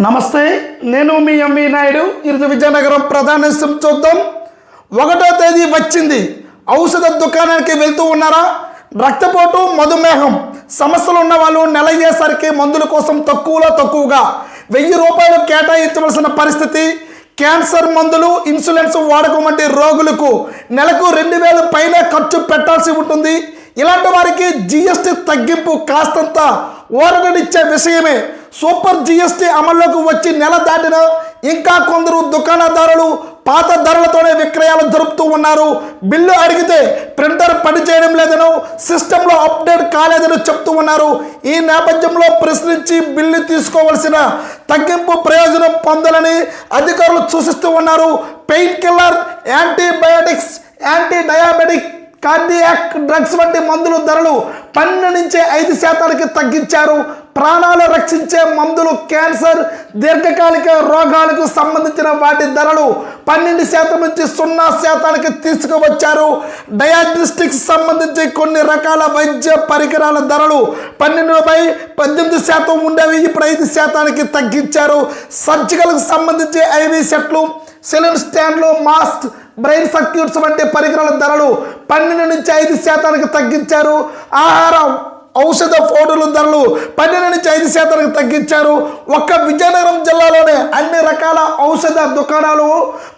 నమస్తే నేను మీ ఎంవి నాయుడు. ఈరోజు విజయనగరం ప్రధాన విషయం చూద్దాం. ఒకటో తేదీ వచ్చింది. ఔషధ దుకాణానికి వెళ్తూ ఉన్నారా? రక్తపోటు మధుమేహం. సమస్యలు ఉన్న వాళ్ళు నెల అయ్యేసరికి మందుల కోసం తక్కువలో తక్కువగా. వెయ్యి రూపాయలు కేటాయించవలసిన పరిస్థితి. క్యాన్సర్ మందులు ఇన్సులిన్స్ వాడకం వంటి రోగులకు నెలకు రెండు వేల పైన ఖర్చు పెట్టాల్సి ఉంటుంది. ఇలాంటి వారికి జిఎస్టి తగ్గింపు కాస్తంత ఓరగనిచ్చే విషయమే. సూపర్ జిఎస్టి అమల్లోకి వచ్చి నెల దాటిన ఇంకా కొందరు దుకాణదారులు పాత ధరలతోనే విక్రయాలు జరుపుతూ ఉన్నారు. బిల్లు అడిగితే ప్రింటర్ పనిచేయడం లేదను సిస్టంలో అప్డేట్ కాలేదని చెప్తూ ఉన్నారు. ఈ నేపథ్యంలో ప్రశ్నించి బిల్లు తీసుకోవాల్సిన తగ్గింపు ప్రయోజనం పొందాలని అధికారులు సూచిస్తూ ఉన్నారు. Pain killer antibiotics anti diabetic cardiac drugs వంటి మందుల ధరలు పన్నెండు నుంచి ఐదు శాతానికి తగ్గించారు. ప్రాణాలు రక్షించే మందులు క్యాన్సర్ దీర్ఘకాలిక రోగాలకు సంబంధించిన వాటి ధరలు పన్నెండు శాతం నుంచి సున్నా శాతానికి తీసుకువచ్చారు. డయాగ్నోస్టిక్స్ సంబంధించి కొన్ని రకాల వైద్య పరికరాల ధరలు పన్నెండు బై పద్దెనిమిది శాతం ఉండేవి ఇప్పుడు ఐదు శాతానికి తగ్గించారు. సర్జికల్కి సంబంధించి ఐవీ సెట్లు సెలూన్ స్టాండ్లు మాస్క్ బ్రెయిన్ సర్క్యూట్స్ వంటి పరికరాల ధరలు పన్నెండు నుంచి ఐదు శాతానికి తగ్గించారు. ఆహారం ఔషధ పౌడర్ల ధరలు పన్నెండు నుంచి ఐదు శాతానికి తగ్గించారు. ఒక్క విజయనగరం జిల్లాలోనే అన్ని రకాల ఔషధ దుకాణాలు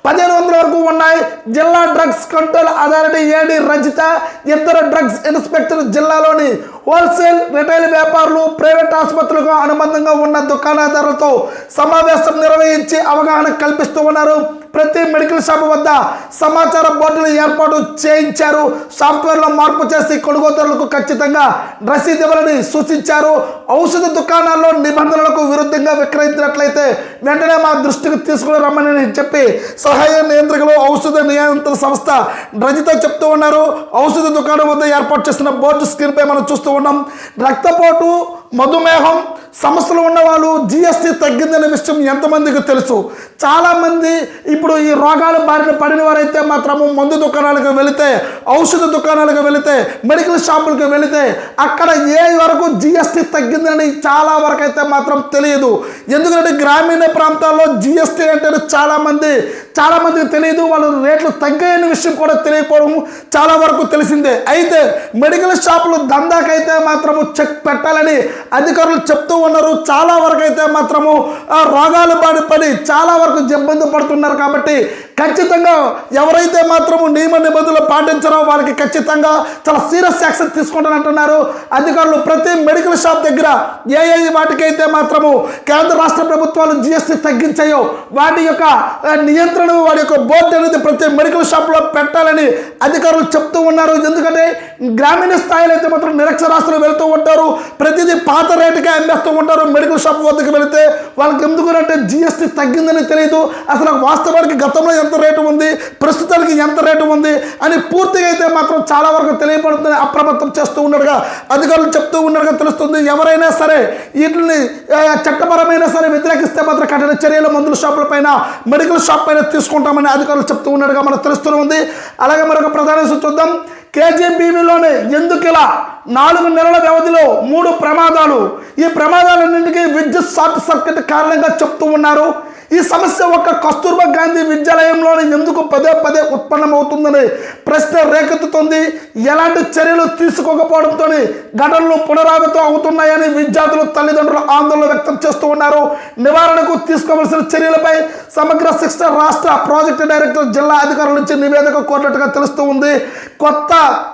పదిహేను వందల వరకు ఉన్నాయి. జిల్లా drugs control authority AD Rajitha ఇద్దరు డ్రగ్స్ ఇన్స్పెక్టర్ జిల్లాలోని హోల్సేల్ రిటైల్ వ్యాపారులు ప్రైవేట్ ఆసుపత్రులకు అనుబంధంగా ఉన్న దుకాణదారులతో సమావేశం నిర్వహించి అవగాహన కల్పిస్తూ ఉన్నారు. ప్రతి మెడికల్ షాప్ వద్ద సమాచార బోర్డులు ఏర్పాటు చేయించారు. సాఫ్ట్వేర్లో మార్పు చేసి కొనుగోదారులకు ఖచ్చితంగా రసీదు ఇవ్వాలని సూచించారు. ఔషధ దుకాణాల్లో నిబంధనలకు విరుద్ధంగా విక్రయించినట్లయితే వెంటనే మా దృష్టికి తీసుకుని రమ్మని చెప్పి సహాయ నియంత్రికలు ఔషధ నియంత్రణ సంస్థ. రజిత చెప్తూ ఉన్నారు. ఔషధ దుకాణం వద్ద ఏర్పాటు చేసిన బోర్డు స్క్రీన్పై మనం చూస్తూ ఉన్నాం. రక్తపోటు మధుమేహం సమస్యలు ఉన్నవాళ్ళు జిఎస్టీ తగ్గిందనే విషయం ఎంతమందికి తెలుసు? చాలామంది ఇప్పుడు ఈ రోగాల బారిన పడిన వారైతే మాత్రము మందు దుకాణాలకు వెళితే ఔషధ దుకాణాలకు వెళితే మెడికల్ షాపులకు వెళితే అక్కడ ఏ వరకు జిఎస్టీ తగ్గిందని చాలా వరకు అయితే మాత్రం తెలియదు. ఎందుకంటే గ్రామీణ ప్రాంతాల్లో జిఎస్టీ అంటే చాలామంది చాలామందికి తెలియదు వాళ్ళు రేట్లు తగ్గాయని విషయం కూడా తెలియకపోవడం చాలా వరకు తెలిసిందే. అయితే మెడికల్ షాపులు దందాకైతే మాత్రము చెక్ పెట్టాలని అధికారులు చెప్తూ ఉన్నారు. చాలా వరకు అయితే మాత్రము రోగాలు బారి పడి చాలా వరకు ఇబ్బంది పడుతున్నారు కాబట్టి ఖచ్చితంగా ఎవరైతే మాత్రము నియమ నిబంధనలు పాటించారో వాళ్ళకి ఖచ్చితంగా చాలా సీరియస్ యాక్షన్ తీసుకుంటానంటున్నారు అధికారులు ప్రతి మెడికల్ షాప్ దగ్గర ఏ ఏ వాటికైతే మాత్రము కేంద్ర రాష్ట్ర ప్రభుత్వాలు జిఎస్టీ తగ్గించాయో వాటి యొక్క నియంత్రణ నియంత్రణ వాడి యొక్క బోర్డు అనేది ప్రతి మెడికల్ షాప్లో పెట్టాలని అధికారులు చెప్తూ ఉన్నారు. ఎందుకంటే గ్రామీణ స్థాయిలో అయితే మాత్రం నిరక్షరాస్తులు వెళ్తూ ఉంటారు. ప్రతిదీ పాత రేటుకే అమ్మేస్తూ ఉంటారు మెడికల్ షాప్ వద్దకు వెళితే వాళ్ళకి ఎందుకు అంటే జిఎస్టీ తగ్గిందని తెలియదు అసలు వాస్తవానికి గతంలో ఎంత రేటు ఉంది ప్రస్తుతానికి ఎంత రేటు ఉంది అని పూర్తిగా అయితే మాత్రం చాలా వరకు తెలియబడుతుంది అప్రమత్తం చేస్తూ ఉండగా అధికారులు చెప్తూ ఉండగా తెలుస్తుంది. ఎవరైనా సరే వీటిని చట్టపరమైన సరే వ్యతిరేకిస్తే మాత్రం కఠిన చర్యలు మందుల షాపుల పైన మెడికల్ షాప్ పైన తీసుకుంటామని అధికారులు చెప్తూ ఉండగా మనకు తెలుస్తూ ఉంది. అలాగే మరొక ప్రధాన చూద్దాం. కేజీబీవీలోనే ఎందుకు ఇలా నాలుగు నెలల వ్యవధిలో మూడు ప్రమాదాలు? ఈ ప్రమాదాలన్నింటికీ విద్యుత్ షార్ట్ సర్క్యూట్ కారణంగా చెప్తూ ఉన్నారు. ఈ సమస్య ఒక కస్తూర్బా గాంధీ విద్యాలయంలోనే ఎందుకు పదే పదే ఉత్పన్నమవుతుందని ప్రశ్న రేకెత్తుతుంది. ఎలాంటి చర్యలు తీసుకోకపోవడంతో ఘటనలు పునరావృతం అవుతున్నాయని విద్యార్థులు తల్లిదండ్రులు ఆందోళన వ్యక్తం చేస్తూ ఉన్నారు. నివారణకు తీసుకోవాల్సిన చర్యలపై సమగ్ర శిక్షణ రాష్ట్ర ప్రాజెక్టు డైరెక్టర్ జిల్లా అధికారుల నుంచి నివేదిక కోరినట్టుగా తెలుస్తూ ఉంది. కొత్త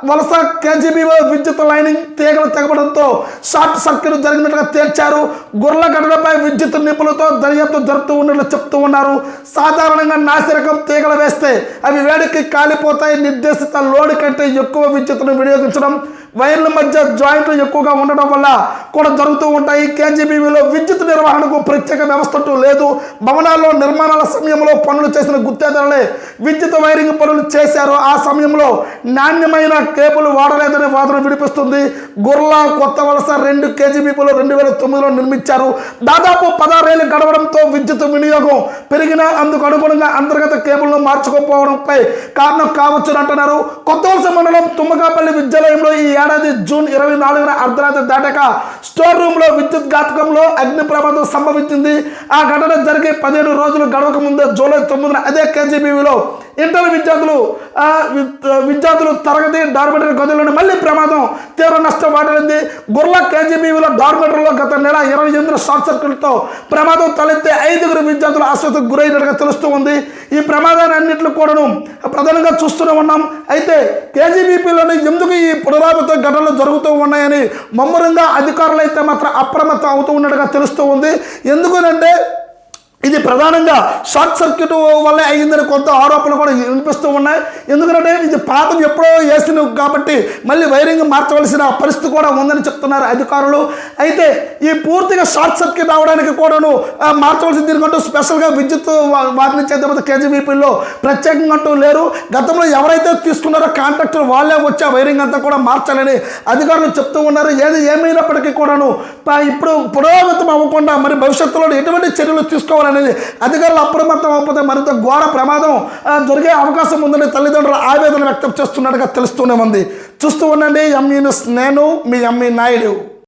వలస కేజీబీఓ విద్యుత్ లైనింగ్ తీగలు తెగబడంతో షార్ట్ సర్క్యూట్ జరిగినట్టుగా తేల్చారు. గుర్ల ఘటనపై విద్యుత్ నిపుణులతో దర్యాప్తు జరుపుతూ ఉన్నట్లు చెప్తూ ఉన్నారు. సాధారణంగా నాసిరకం తీగలు వేస్తే అవి వేడికి కాలిపోతాయి. నిర్దేశిత లోడ్ కంటే ఎక్కువ విద్యుత్తును వినియోగించడం వైర్ల మధ్య జాయింట్లు ఎక్కువగా ఉండడం వల్ల కూడా జరుగుతూ ఉంటాయి. కేజీబీవీలో విద్యుత్ నిర్వహణకు ప్రత్యేక వ్యవస్థ అంటూ లేదు. భవనాల్లో నిర్మాణాల సమయంలో పనులు చేసిన గుత్తేదారులే విద్యుత్ వైరింగ్ పనులు చేశారు. ఆ సమయంలో నాణ్యమైన కేబుల్ వాడలేదనే వాదన వినిపిస్తుంది. గుర్లా కొత్త వలస రెండు కేజీబీపీలో రెండు వేల తొమ్మిదిలో నిర్మించారు. దాదాపు పదహారేళ్ళు గడవడంతో విద్యుత్ వినియోగం పెరిగిన అందుకు అనుగుణంగా అంతర్గత కేబుల్ను మార్చుకోకపోవడంపై కారణం కావచ్చు అంటున్నారు కొత్త వలస మండలం తుమ్మకాపల్లి విద్యాలయంలో ఈ ఏడాది జూన్ ఇరవై నాలుగున అర్ధరాత్రి దాటాక స్టోర్ రూమ్లో విద్యుత్ ఘాతకంలో అగ్ని ప్రమాదం సంభవించింది. ఆ ఘటన జరిగి పదిహేడు రోజులు గడవక ముందే జూలై తొమ్మిదిన అదే కేజీబీవీలో ఇంటర్ విద్యార్థులు విద్యార్థులు తరగతి డార్మెటరీ గదులను మళ్ళీ ప్రమాదం. తీవ్ర నష్టం వాటిల్లింది. గుర్ల కేజీబీవీలో డార్మెటరీలో గత నెల ఇరవై ఎనిమిది షార్ట్ సర్క్యూట్తో ప్రమాదం తలెత్తే ఐదుగురు విద్యార్థులు ఆసుపత్రికి గురైనట్టుగా తెలుస్తూ ఉంది. ఈ ప్రమాదాన్ని అన్నింటిలో కూడాను ప్రధానంగా చూస్తూనే ఉన్నాం. అయితే కేజీబీపీలోని ఎందుకు ఈ పునరావృత ఘటనలు జరుగుతూ ఉన్నాయని ముమ్మరంగా అధికారులు అయితే మాత్రం అప్రమత్తం అవుతూ ఉన్నట్టుగా తెలుస్తూ ఉంది. ఎందుకనంటే ఇది ప్రధానంగా షార్ట్ సర్క్యూట్ వల్లే అయ్యిందని కొంత ఆరోపణలు కూడా వినిపిస్తూ ఉన్నాయి. ఎందుకంటే ఇది పాతం ఎప్పుడో వేసిన కాబట్టి మళ్ళీ వైరింగ్ మార్చవలసిన పరిస్థితి కూడా ఉందని చెప్తున్నారు అధికారులు. అయితే ఈ పూర్తిగా షార్ట్ సర్క్యూట్ అవడానికి కూడాను మార్చవలసిన దీనికంటూ స్పెషల్గా విద్యుత్ వారిని చేత కేజీబీపీలో ప్రత్యేకంగా అంటూ లేరు. గతంలో ఎవరైతే తీసుకున్నారో కాంట్రాక్టర్ వాళ్ళే వచ్చి ఆ వైరింగ్ అంతా కూడా మార్చాలని అధికారులు చెప్తూ ఉన్నారు. ఏది ఏమైనప్పటికీ కూడాను ఇప్పుడు పురోగతం అవ్వకుండా మరి భవిష్యత్తులో ఎటువంటి చర్యలు తీసుకోవాలని అనేది అధికారులు అప్రమత్తం అవ్వకపోతే మరింత ఘోర ప్రమాదం జరిగే అవకాశం ఉందని తల్లిదండ్రులు ఆవేదన వ్యక్తం చేస్తున్నట్టుగా తెలుస్తూనే ఉంది. చూస్తూ ఉండండి ఎంఈ నేను మీ ఎంఈ నాయుడు.